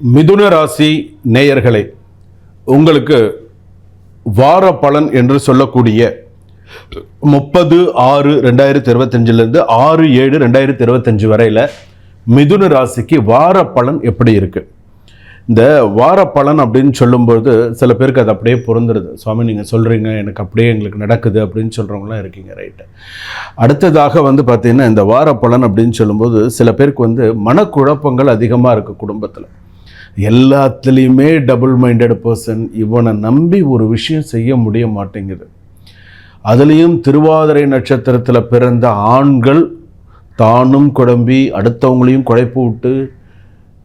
மிதுன ராசி நேயர்களே உங்களுக்கு வார பலன் என்று சொல்லக்கூடிய முப்பது ஆறு ரெண்டாயிரத்தி இருபத்தஞ்சிலேருந்து ஆறு ஏழு ரெண்டாயிரத்தி இருபத்தஞ்சு வரையில் மிதுன ராசிக்கு வார பலன் எப்படி இருக்குது இந்த வார பலன் அப்படின்னு சொல்லும்போது சில பேருக்கு அது அப்படியே பொருந்துருது சுவாமி நீங்கள் சொல்கிறீங்க எனக்கு அப்படியே எங்களுக்கு நடக்குது அப்படின்னு சொல்கிறவங்களாம் இருக்கீங்க ரைட்டு அடுத்ததாக வந்து பார்த்திங்கன்னா இந்த வார பலன் அப்படின்னு சொல்லும்போது சில பேருக்கு வந்து மனக்குழப்பங்கள் அதிகமாக இருக்குது குடும்பத்தில். எல்லாத்துலேயுமே டபுள் மைண்டட் பர்சன் இவனை நம்பி ஒரு விஷயம் செய்ய முடிய மாட்டேங்குது. அதுலேயும் திருவாதிரை நட்சத்திரத்தில் பிறந்த ஆண்கள் தானும் குழம்பி அடுத்தவங்களையும் குழைப்பு விட்டு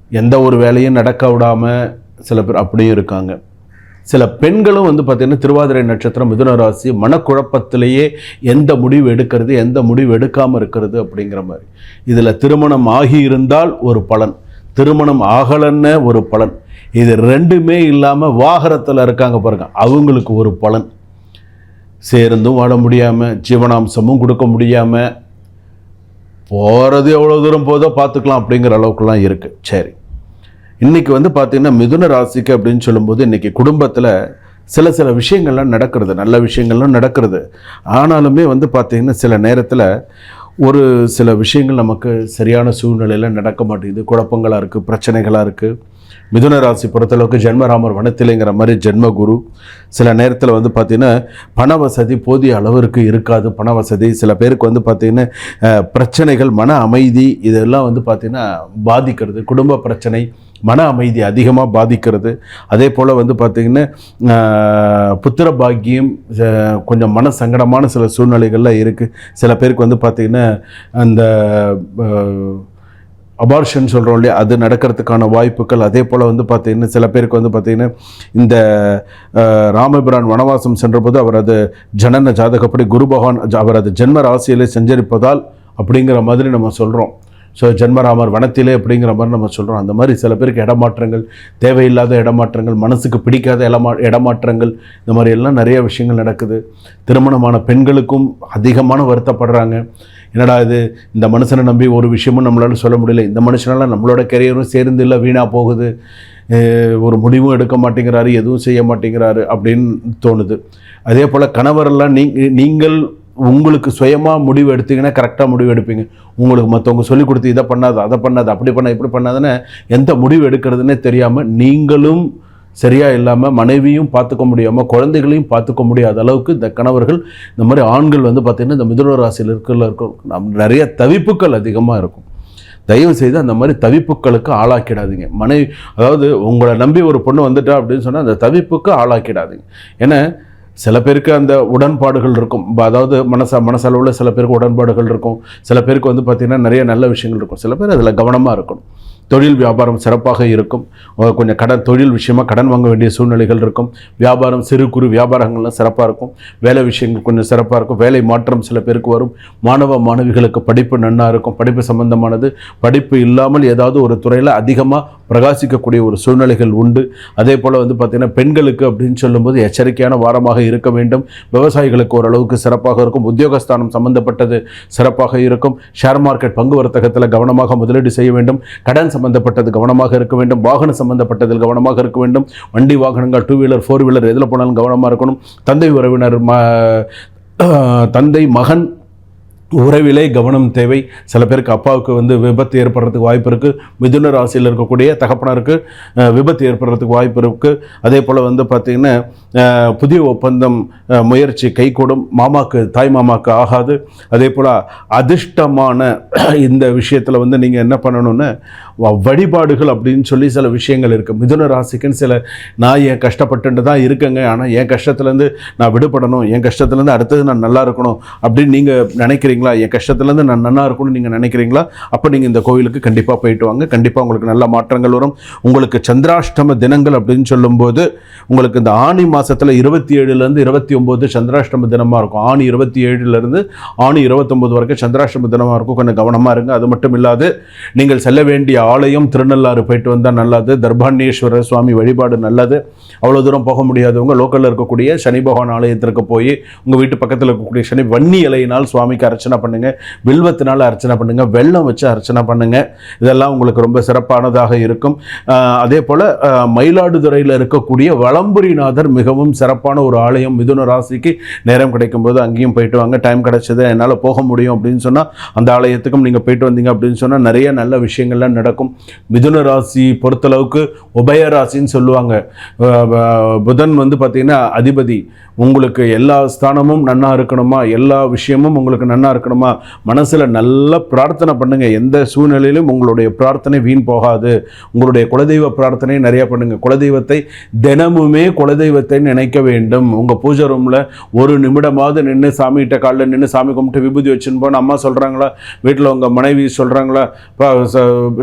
எந்த ஒரு வேலையும் நடக்க விடாமல் சில பேர் அப்படியும் இருக்காங்க. சில பெண்களும் வந்து பார்த்திங்கன்னா திருவாதிரை நட்சத்திரம் மிதுன ராசி மனக்குழப்பத்திலேயே எந்த முடிவு எடுக்கிறது எந்த முடிவு எடுக்காமல் இருக்கிறது அப்படிங்கிற மாதிரி. இதில் திருமணம் ஆகி இருந்தால் ஒரு பலன். திருமணம் ஆகலன்னு ஒரு பலன். இது ரெண்டுமே இல்லாமல் வாகரத்தில் இருக்காங்க பாருங்க. அவங்களுக்கு ஒரு பலன். சேர்ந்தும் வாழ முடியாமல் ஜீவனாம்சமும் கொடுக்க முடியாமல் போகிறது எவ்வளோ தூரம் போதோ பார்த்துக்கலாம் அப்படிங்கிற அளவுக்குலாம் இருக்குது சரி. இன்றைக்கி வந்து பார்த்திங்கன்னா மிதுன ராசிக்கு அப்படின்னு சொல்லும்போது இன்றைக்கி குடும்பத்தில் சில சில விஷயங்கள்லாம் நடக்கிறது. நல்ல விஷயங்கள்லாம் நடக்கிறது. ஆனாலுமே வந்து பார்த்திங்கன்னா சில நேரத்தில் ஒரு சில விஷயங்கள் நமக்கு சரியான சூழ்நிலையில் நடக்க மாட்டேங்குது. குழப்பங்களாக இருக்குது பிரச்சனைகளாக இருக்குது மிதுன ராசி பொறுத்தளவுக்கு ஜென்மராமர் வனத்திலைங்கிற மாதிரி ஜென்மகுரு. சில நேரத்தில் வந்து பார்த்திங்கன்னா பண வசதி போதிய அளவிற்கு இருக்காது. பண வசதி சில பேருக்கு வந்து பார்த்திங்கன்னா பிரச்சனைகள் மன அமைதி இதெல்லாம் வந்து பார்த்திங்கன்னா பாதிக்கிறது. குடும்ப பிரச்சனை மன அமைதி அதிகமாக பாதிக்கிறது. அதே போல் வந்து பார்த்திங்கன்னா புத்திர பாக்கியம் கொஞ்சம் மன சங்கடமான சில சூழ்நிலைகள்லாம் இருக்குது சில பேருக்கு வந்து பார்த்திங்கன்னா அந்த அபார்ஷன் சொல்கிறோம் இல்லையா அது நடக்கிறதுக்கான வாய்ப்புகள். அதே போல் வந்து பார்த்திங்கன்னா சில பேருக்கு வந்து பார்த்திங்கன்னா இந்த ராமபிரான் வனவாசம் சென்றபோது அவரது ஜனன ஜாதகப்படி குரு பகவான் அவரது ஜென்ம ராசியிலே சஞ்சரிப்பதால் அப்படிங்கிற மாதிரி நம்ம சொல்கிறோம் ஸோ ஜென்மராமர் வனத்திலே அப்படிங்கிற மாதிரி நம்ம சொல்கிறோம் அந்த மாதிரி சில பேருக்கு இடமாற்றங்கள் தேவையில்லாத இடமாற்றங்கள் மனசுக்கு பிடிக்காத இடமா இடமாற்றங்கள் இந்த மாதிரி எல்லாம் நிறைய விஷயங்கள் நடக்குது. திருமணமான பெண்களுக்கும் அதிகமான வருத்தப்படுறாங்க. என்னடா இது இந்த மனுஷனை நம்பி ஒரு விஷயமும் நம்மளால் சொல்ல முடியல. இந்த மனுஷனால நம்மளோட கெரியரும் சேர்ந்து இல்லை வீணாக போகுது. ஒரு முடிவும் எடுக்க மாட்டேங்கிறாரு எதுவும் செய்ய மாட்டேங்கிறாரு அப்படின்னு தோணுது. அதே போல் கணவரெல்லாம் நீ நீங்கள் உங்களுக்கு சுயமாக முடிவு எடுத்தீங்கன்னா கரெக்டாக முடிவு எடுப்பீங்க. உங்களுக்கு மற்றவங்க சொல்லி கொடுத்து இதை பண்ணாத அதை பண்ணாது அப்படி பண்ண இப்படி பண்ணாதுன்னு எந்த முடிவு எடுக்கிறதுனே தெரியாமல் நீங்களும் சரியாக இல்லாமல் மனைவியும் பார்த்துக்க முடியாமல் குழந்தைகளையும் பார்த்துக்க முடியாத அளவுக்கு இந்த கணவர்கள் இந்த மாதிரி ஆண்கள் வந்து பார்த்திங்கன்னா இந்த மிதுன ராசியில் இருக்கிற இருக்கும் நம் நிறைய தவிப்புகள் அதிகமாக இருக்கும். தயவு செய்து அந்த மாதிரி தவிப்புகளுக்கு ஆளாக்கிடாதீங்க. மனைவி அதாவது உங்களை நம்பி ஒரு பொண்ணு வந்துட்டா அப்படின்னு சொன்னால் அந்த தவிப்புக்கு ஆளாக்கிடாதீங்க. ஏன்னா சில பேருக்கு அந்த உடன்பாடுகள் இருக்கும். ப- அதாவது மனச மனசளவில் சில பேருக்கு உடன்பாடுகள் இருக்கும். சில பேருக்கு வந்து பார்த்திங்கன்னா நிறைய நல்ல விஷயங்கள் இருக்கும். சில பேர் அதில் கவனமாக இருக்கணும். தொழில் வியாபாரம் சிறப்பாக இருக்கும். கொஞ்சம் கடன் தொழில் விஷயமா கடன் வாங்க வேண்டிய சூழ்நிலைகள் இருக்கும். வியாபாரம் சிறு குறு வியாபாரங்கள்லாம் சிறப்பாக இருக்கும். வேலை விஷயங்கள் கொஞ்சம் சிறப்பாக இருக்கும். வேலை மாற்றம் சில பேருக்கு வரும். மாணவ மாணவிகளுக்கு படிப்பு நன்னாக இருக்கும். படிப்பு சம்பந்தமானது. படிப்பு இல்லாமல் ஏதாவது ஒரு துறையில் அதிகமாக பிரகாசிக்கக்கூடிய ஒரு சூழ்நிலைகள் உண்டு. அதே போல் வந்து பார்த்திங்கன்னா பெண்களுக்கு அப்படின்னு சொல்லும்போது எச்சரிக்கையான வாரமாக இருக்க வேண்டும். விவசாயிகளுக்கு ஓரளவுக்கு சிறப்பாக இருக்கும். உத்தியோகஸ்தானம் சம்பந்தப்பட்டது சிறப்பாக இருக்கும். ஷேர் மார்க்கெட் பங்கு வர்த்தகத்தில் கவனமாக முதலீடு செய்ய வேண்டும். கடன் சம்பந்தப்பட்டது கவனமாக இருக்க வேண்டும். வாகனம் சம்பந்தப்பட்டதில் கவனமாக இருக்க வேண்டும். வண்டி வாகனங்கள் டூ வீலர் ஃபோர் வீலர் எதில் போனாலும் கவனமாக இருக்கணும். தந்தை உறவினர் ம தந்தை மகன் உறவிலே கவனம் தேவை. சில பேருக்கு அப்பாவுக்கு வந்து விபத்து ஏற்படுறதுக்கு வாய்ப்பு இருக்குது மிதுன ராசியில் இருக்கக்கூடிய தகப்பனருக்கு விபத்து ஏற்படுறதுக்கு வாய்ப்பு இருக்குது அதே போல் வந்து பார்த்திங்கன்னா புதிய ஒப்பந்தம் முயற்சி கைகூடும். மாமாக்கு தாய் மாமாக்கு ஆகாது. அதே போல் அதிர்ஷ்டமான இந்த விஷயத்தில் வந்து நீங்கள் என்ன பண்ணணும்னு வழிபாடுகள் அப்படின்னு சொல்லி சில விஷயங்கள் இருக்குது மிதுன ராசிக்குன்னு சில நான் என் கஷ்டப்பட்டுட்டு தான் இருக்கேங்க. ஆனால் என் கஷ்டத்துலேருந்து நான் விடுபடணும். என் கஷ்டத்துலேருந்து அடுத்தது நான் நல்லா இருக்கணும் அப்படின்னு நீங்கள் நினைக்கிறீங்க. நினைக்கிறீங்களா? என் கஷ்டத்துலேருந்து நான் நல்லா இருக்கும்னு நீங்கள் நினைக்கிறீங்களா? அப்போ நீங்கள் இந்த கோவிலுக்கு கண்டிப்பாக போயிட்டு வாங்க. கண்டிப்பாக உங்களுக்கு நல்ல மாற்றங்கள் வரும். உங்களுக்கு சந்திராஷ்டம தினங்கள் அப்படின்னு சொல்லும்போது உங்களுக்கு இந்த ஆணி மாதத்தில் இருபத்தி ஏழுலேருந்து இருபத்தி ஒம்பது சந்திராஷ்டம தினமாக இருக்கும். ஆணி இருபத்தி ஏழுலேருந்து ஆணி இருபத்தொம்போது வரைக்கும் சந்திராஷ்டம தினமாக இருக்கும். கொஞ்சம் கவனமாக இருங்க. அது மட்டும் இல்லாது நீங்கள் செல்ல வேண்டிய ஆலயம் திருநள்ளாறு போயிட்டு வந்தால் நல்லது. தர்பாண்டேஸ்வரர் சுவாமி வழிபாடு நல்லது. அவ்வளோ தூரம் போக முடியாதவங்க லோக்கலில் இருக்கக்கூடிய சனி பகவான் ஆலயத்திற்கு போய் உங்கள் வீட்டு பக்கத்தில் இருக்கக்கூடிய சனி வன்னி இலையினால் சுவாமிக்கு அர்ச்சனை பண்ணுங்கள் வில்வத்தினால் அர்ச்சனை பண்ணுங்கள் வெள்ளம் வச்சு அர்ச்சனை பண்ணுங்கள் இதெல்லாம் உங்களுக்கு ரொம்ப சிறப்பானதாக இருக்கும். அதே போல் மயிலாடுதுறையில் இருக்கக்கூடிய வளம்புரிநாதர் மிகவும் சிறப்பான ஒரு ஆலயம் மிதுன ராசிக்கு நேரம் கிடைக்கும்போது அங்கேயும் போயிட்டு வாங்க. டைம் கிடைச்சது என்னால் போக முடியும் அப்படின்னு சொன்னால் அந்த ஆலயத்துக்கும் நீங்கள் போயிட்டு வந்தீங்க அப்படின்னு சொன்னால் நிறைய நல்ல விஷயங்கள்லாம் நடக்கும். மிதுன ராசி பொறுத்தளவுக்கு உபய ராசின்னு சொல்லுவாங்க. புதன் வந்து பார்த்திங்கன்னா அதிபதி. உங்களுக்கு எல்லா ஸ்தானமும் நன்னா இருக்கணுமா? எல்லா விஷயமும் உங்களுக்கு நன்னா இருக்கணுமா மனசில் நல்லா பிரார்த்தனை பண்ணுங்க. எந்த சூழ்நிலையிலும் உங்களுடைய பிரார்த்தனை வீண் போகாது. உங்களுடைய குலதெய்வ பிரார்த்தனை நிறைய பண்ணுங்க. குலதெய்வத்தை தினமுமே குலதெய்வத்தை நினைக்க வேண்டும். உங்கள் பூஜை ரூமில் ஒரு நிமிடமாவது நின்று சாமிகிட்ட காலில் நின்று சாமி கும்பிட்டு விபூதி வச்சுன்னு போன அம்மா சொல்கிறாங்களா வீட்டில் உங்கள் மனைவி சொல்கிறாங்களா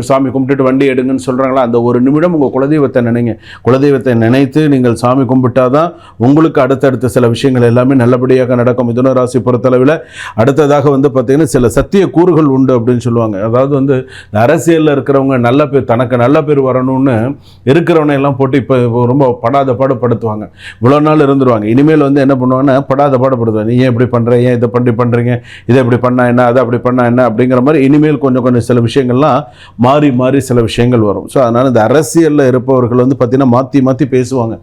சாமி கும்பிட்டுட்டு வண்டி எடுங்கன்னு சொல்கிறாங்களா அந்த ஒரு நிமிடம் உங்கள் குலதெய்வத்தை நினைங்க. குலதெய்வத்தை நினைத்து நீங்கள் சாமி கும்பிட்டாதான் உங்களுக்கு அடுத்தடுத்த சில விஷயங்கள் எல்லாமே நல்லபடியாக நடக்கும். மிதுன ராசி பொறுத்தளவில் அடுத்ததாக வந்து பார்த்தீங்கன்னா சில சத்திய கூறுகள் உண்டு அப்படின்னு சொல்லுவாங்க. அதாவது வந்து அரசியலில் இருக்கிறவங்க நல்ல பேர் தனக்கு நல்ல பேர் வரணும்னு இருக்கிறவனை எல்லாம் போட்டு இப்போ ரொம்ப படாத பாடுபடுத்துவாங்க இவ்வளோ நாள் இருந்துருவாங்க. இனிமேல் வந்து என்ன பண்ணுவாங்கன்னா படாத பாடுபடுத்துவாங்க ஏன் இப்படி பண்ணுற ஏன் இதை பண்ணி பண்ணுறீங்க இதை இப்படி பண்ணா என்ன? அதை அப்படி பண்ணா என்ன? அப்படிங்கிற மாதிரி இனிமேல் கொஞ்சம் கொஞ்சம் சில விஷயங்கள்லாம் மாறி மாறி சில விஷயங்கள் வரும். ஸோ அதனால் இந்த அரசியலில் இருப்பவர்கள் வந்து பார்த்திங்கன்னா மாற்றி மாற்றி பேசுவாங்க.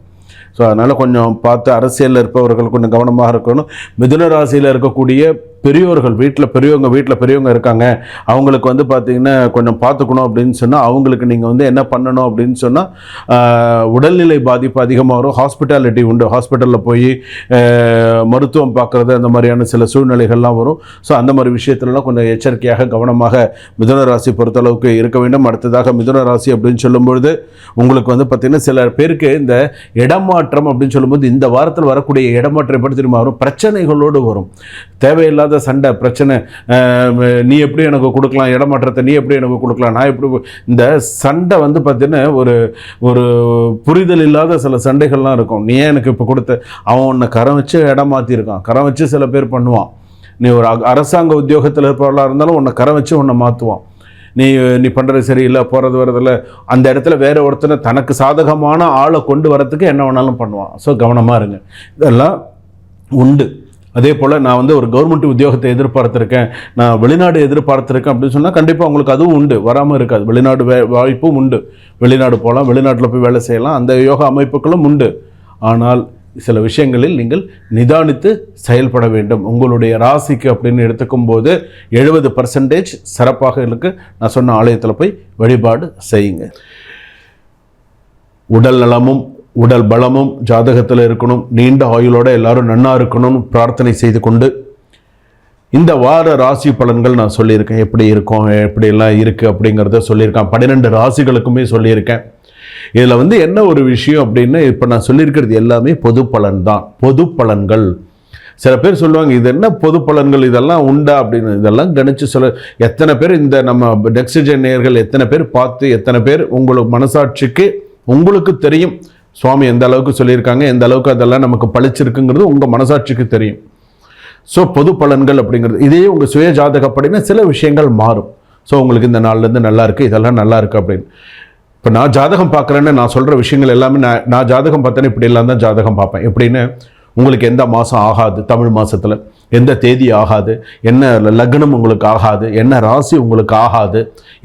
ஸோ அதனால் கொஞ்சம் பார்த்து அரசியலில் இருப்பவர்கள் கொஞ்சம் கவனமாக இருக்கணும். மிதுன ராசியில் இருக்கக்கூடிய பெரியோர்கள் வீட்டில் பெரியவங்க வீட்டில் பெரியவங்க இருக்காங்க. அவங்களுக்கு வந்து பார்த்திங்கன்னா கொஞ்சம் பார்த்துக்கணும் அப்படின்னு சொன்னால் அவங்களுக்கு நீங்கள் வந்து என்ன பண்ணணும் அப்படின்னு சொன்னால் உடல்நிலை பாதிப்பு அதிகமாக வரும். ஹாஸ்பிட்டாலிட்டி உண்டு. ஹாஸ்பிட்டலில் போய் மருத்துவம் பார்க்குறது அந்த மாதிரியான சில சூழ்நிலைகள்லாம் வரும். ஸோ அந்த மாதிரி விஷயத்துலலாம் கொஞ்சம் எச்சரிக்கையாக கவனமாக மிதுன ராசி பொறுத்தளவுக்கு இருக்க வேண்டும். அடுத்ததாக மிதுன ராசி அப்படின்னு சொல்லும்பொழுது உங்களுக்கு வந்து பார்த்திங்கன்னா சில பேருக்கு இந்த இடமாற்றம் அப்படின்னு சொல்லும்போது இந்த வாரத்தில் வரக்கூடிய இடமாற்றம் எப்படி தெரியுமா வரும்? பிரச்சனைகளோடு வரும். தேவையில்லாத சண்டை பிரச்சனை நீ எப்படி எனக்கு கொடுக்கலாம் இடமாற்றத்தை நீ எப்படி எனக்கு கொடுக்கலாம் நான் எப்படி இந்த சண்டை வந்து பார்த்தீங்கன்னா ஒரு ஒரு புரிதல் இல்லாத சில சண்டைகள்லாம் இருக்கும். நீ ஏன் எனக்கு இப்போ கொடுத்த? அவன் உன்னை கரம் வச்சு இடம் மாற்றிருக்கான் கரம் வச்சு சில பேர் பண்ணுவான். நீ ஒரு அரசாங்க உத்தியோகத்தில் இருப்பவர்களாக இருந்தாலும் உன்னை கரம் வச்சு உன்னை மாற்றுவான் நீ நீ பண்ணுறது சரியில்லை போகிறது வரதில்ல. அந்த இடத்துல வேறு ஒருத்தனை தனக்கு சாதகமான ஆளை கொண்டு வரத்துக்கு என்ன வேணாலும் பண்ணுவான். ஸோ கவனமாக இருங்க. இதெல்லாம் உண்டு. அதே போல் நான் வந்து ஒரு கவர்மெண்ட் உத்தியோகத்தை எதிர்பார்த்துருக்கேன் நான் வெளிநாடு எதிர்பார்த்துருக்கேன் அப்படின்னு சொன்னால் கண்டிப்பாக உங்களுக்கு அதுவும் உண்டு வராமல் இருக்காது. வெளிநாடு வே வாய்ப்பும் உண்டு. வெளிநாடு போகலாம் வெளிநாட்டில் போய் வேலை செய்யலாம் அந்த யோகா அமைப்புகளும் உண்டு. ஆனால் சில விஷயங்களில் நீங்கள் நிதானித்து செயல்பட வேண்டும். உங்களுடைய ராசிக்கு அப்படின்னு எடுத்துக்கும் போது எழுபது பர்சன்டேஜ் சிறப்பாக இருக்கு. நான் சொன்ன ஆலயத்தில் போய் வழிபாடு செய்யுங்க. உடல் நலமும் உடல் பலமும் ஜாதகத்தில் இருக்கணும். நீண்ட ஆயுளோட எல்லாரும் நன்னா இருக்கணும்னு பிரார்த்தனை செய்து கொண்டு இந்த வார ராசி பலன்கள் நான் சொல்லியிருக்கேன். எப்படி இருக்கும் எப்படியெல்லாம் இருக்குது அப்படிங்கிறத சொல்லியிருக்கேன். பன்னிரெண்டு ராசிகளுக்குமே சொல்லியிருக்கேன். இதில் வந்து என்ன ஒரு விஷயம் அப்படின்னு இப்போ நான் சொல்லியிருக்கிறது எல்லாமே பொது பலன் தான். பொது பலன்கள். சில பேர் சொல்லுவாங்க இது என்ன பொது பலன்கள்? இதெல்லாம் உண்டா? அப்படின்னு. இதெல்லாம் கணிச்சு சொல்ல எத்தனை பேர் இந்த நம்ம டெக்ஸிஜன் நேர்கள் எத்தனை பேர் பார்த்து எத்தனை பேர் உங்களுக்கு மனசாட்சிக்கு உங்களுக்கு தெரியும். சுவாமி எந்த அளவுக்கு சொல்லியிருக்காங்க எந்த அளவுக்கு அதெல்லாம் நமக்கு பளிச்சிருக்குங்கிறது உங்கள் மனசாட்சிக்கு தெரியும். ஸோ பொது பலன்கள் அப்படிங்கிறது இதே உங்கள் சுய ஜாதகப்படினா சில விஷயங்கள் மாறும். ஸோ உங்களுக்கு இந்த நாள்லேருந்து நல்லா இருக்குது இதெல்லாம் நல்லா இருக்குது அப்படின்னு. இப்போ நான் ஜாதகம் பார்க்குறேன்னு நான் சொல்கிற விஷயங்கள் எல்லாமே நான் நான் ஜாதகம் பார்த்தேன்னு இப்படி எல்லாம் தான் ஜாதகம் பார்ப்பேன். எப்படின்னு உங்களுக்கு எந்த மாதம் ஆகாது? தமிழ் மாதத்தில் எந்த தேதி ஆகாது? என்ன லக்னம் உங்களுக்கு ஆகாது? என்ன ராசி உங்களுக்கு ஆகாது?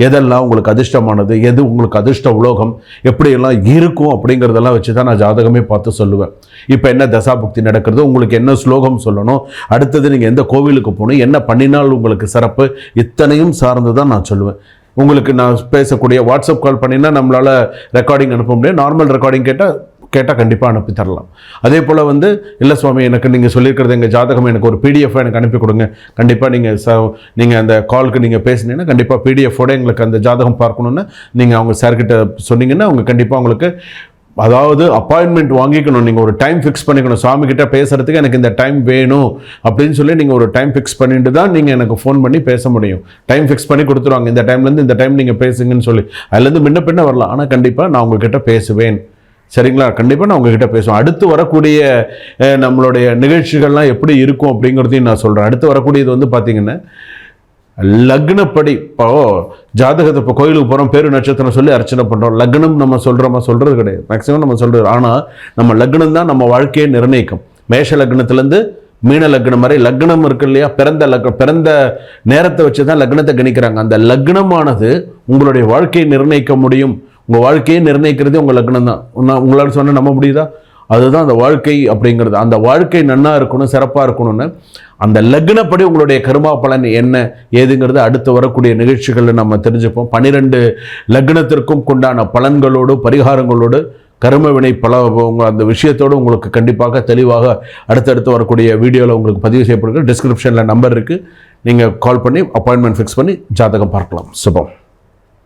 எதெல்லாம் உங்களுக்கு அதிர்ஷ்டமானது? எது உங்களுக்கு அதிர்ஷ்ட உலோகம்? எப்படியெல்லாம் இருக்கும் அப்படிங்கிறதெல்லாம் வச்சு தான் நான் ஜாதகமே பார்த்து சொல்லுவேன். இப்போ என்ன தசாபுக்தி நடக்கிறது உங்களுக்கு என்ன ஸ்லோகம் சொல்லணும்? அடுத்தது நீங்கள் எந்த கோவிலுக்கு போகணும்? என்ன பண்ணினால் உங்களுக்கு சிறப்பு? இத்தனையும் சார்ந்து தான் நான் சொல்லுவேன். உங்களுக்கு நான் பேசக்கூடிய வாட்ஸ்அப் கால் பண்ணினா நம்மளால் ரெக்கார்டிங் அனுப்ப முடியும். நார்மல் ரெக்கார்டிங் கேட்டால் கேட்டால் கண்டிப்பாக அனுப்பி தரலாம். அதே போல் வந்து இல்லை சுவாமி எனக்கு நீங்கள் சொல்லியிருக்கிறது எங்கள் ஜாதகம் எனக்கு ஒரு பிடிஎஃப் எனக்கு அனுப்பி கொடுங்க. கண்டிப்பாக நீங்கள் ச நீங்கள் அந்த காலுக்கு நீங்கள் பேசுனீங்கன்னா கண்டிப்பாக பிடிஎஃபோட எங்களுக்கு அந்த ஜாதகம் பார்க்கணுன்னு நீங்கள் அவங்க சார்கிட்ட சொன்னீங்கன்னா அவங்க கண்டிப்பாக உங்களுக்கு அதாவது அப்பாயின்மெண்ட் வாங்கிக்கணும். நீங்கள் ஒரு டைம் ஃபிக்ஸ் பண்ணிக்கணும். சாமி கிட்ட பேசுறதுக்கு எனக்கு இந்த டைம் வேணும். அப்படின்னு சொல்லி நீங்கள் ஒரு டைம் ஃபிக்ஸ் பண்ணிட்டு தான் நீங்கள் எனக்கு ஃபோன் பண்ணி பேச முடியும். டைம் ஃபிக்ஸ் பண்ணி கொடுத்துருவாங்க. இந்த டைம்லேருந்து இந்த டைம் நீங்கள் பேசுங்கன்னு சொல்லி. அதுலேருந்து முன்ன பின்ன வரலாம். ஆனால் கண்டிப்பாக நான் உங்ககிட்ட பேசுவேன். சரிங்களா? கண்டிப்பாக நான் உங்ககிட்ட பேசுவேன். அடுத்து வரக்கூடிய நம்மளுடைய நிகழ்ச்சிகள்லாம் எப்படி இருக்கும் அப்படிங்கிறதையும் நான் சொல்கிறேன் அடுத்து வரக்கூடியது வந்து பார்த்தீங்கன்னா லக்னப்படி இப்போ ஜாதகத்தை இப்போ கோயிலுக்கு போகிறோம் பேரு நட்சத்திரம் சொல்லி அர்ச்சனை பண்ணுறோம் லக்னம் நம்ம சொல்கிறோமா சொல்கிறது கிடையாது. மேக்ஸிமம் நம்ம சொல்கிறது ஆனால் நம்ம லக்னம் தான் நம்ம வாழ்க்கையை நிர்ணயிக்கும். மேஷ லக்னத்துலேருந்து மீன லக்னம் வரை லக்னம் இருக்கு இல்லையா? பிறந்த லக் பிறந்த நேரத்தை வச்சு தான் லக்னத்தை கணிக்கிறாங்க. அந்த லக்னமானது உங்களுடைய வாழ்க்கையை நிர்ணயிக்க முடியும். உங்கள் வாழ்க்கையை நிர்ணயிக்கிறதே உங்கள் லக்னம் தான் உங்களால் சொன்ன நம்ப முடியுதா? அதுதான் அந்த வாழ்க்கை அப்படிங்கிறது. அந்த வாழ்க்கை நன்னா இருக்கணும் சிறப்பாக இருக்கணும்னு. அந்த லக்னப்படி உங்களுடைய கருமா பலன் என்ன ஏதுங்கிறது அடுத்து வரக்கூடிய நிகழ்ச்சிகளில் நம்ம தெரிஞ்சுப்போம். பன்னிரெண்டு லக்னத்திற்கும் கொண்டான பலன்களோடு பரிகாரங்களோடு கரும வினை பல உங்கள் அந்த விஷயத்தோடு உங்களுக்கு கண்டிப்பாக தெளிவாக அடுத்தடுத்து வரக்கூடிய வீடியோவில் உங்களுக்கு பதிவு செய்யப்படுகிறது டிஸ்கிரிப்ஷனில் நம்பர் இருக்குது நீங்கள் கால் பண்ணி அப்பாயின்மெண்ட் ஃபிக்ஸ் பண்ணி ஜாதகம் பார்க்கலாம். சுபம்.